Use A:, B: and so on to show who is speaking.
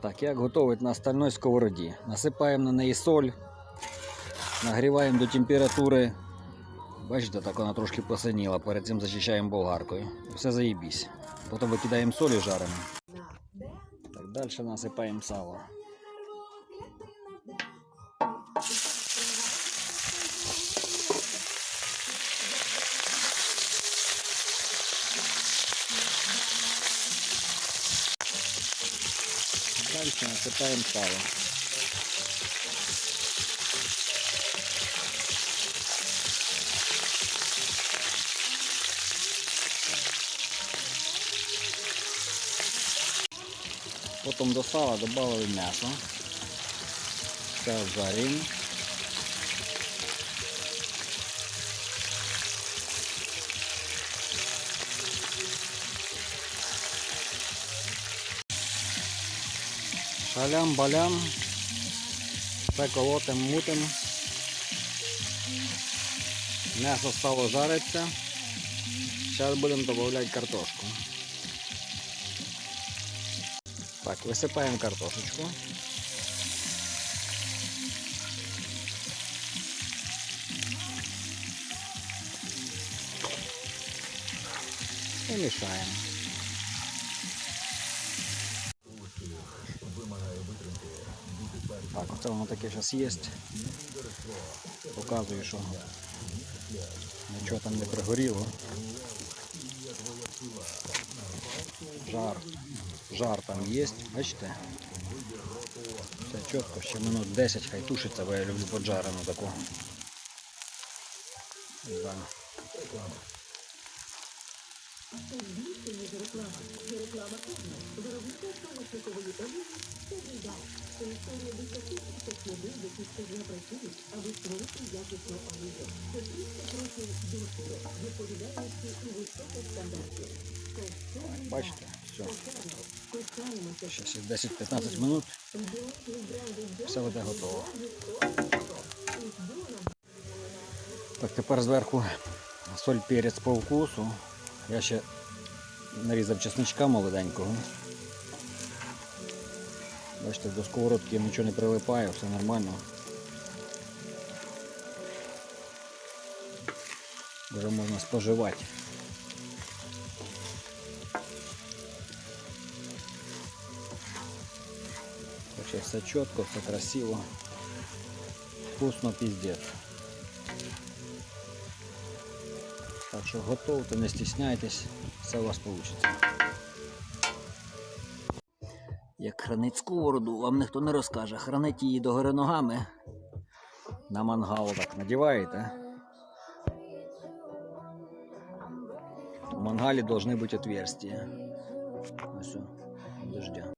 A: Так, як готувати на стальной сковороді? Насипаємо на неї соль, нагріваємо до температури. Бачите, так вона трошки посиніла, перед цим зачищаємо болгаркою. Все заїбісь. Потім викидаємо соль і жаримо. Так, далі насипаємо сало. Далі насипаємо сало. Потім до сала добавили м'ясо. Все жаримо. Шалям-балям. Все колотим, мутим. М'ясо стало жариться. Зараз будемо додавати картошку. Так, висипаємо картошечку. І мішаємо. Так, оце воно таке зараз є. Показую, що нічого там не пригоріло. Жар. Жар там є, бачите? Все чітко, ще минут 10 хай тушиться, бо я люблю поджарену таку. Да. Бачите, все. Ще 10-15 минут. Все буде готово. Так, тепер зверху соль перець по вкусу. Я ще нарізав чесничка молоденького. Бачите, до сковородки нічого не прилипає, все нормально. Вже можна споживати. Вообще все чітко, все красиво. Вкусно піздець. Так що готовте, не стісняйтесь, все у вас вийде. Як хранить сковороду, вам ніхто не розкаже. Хранить її догори ногами. На мангал так надіваєте. В мангалі должны бути отверстия. Ось, дождя.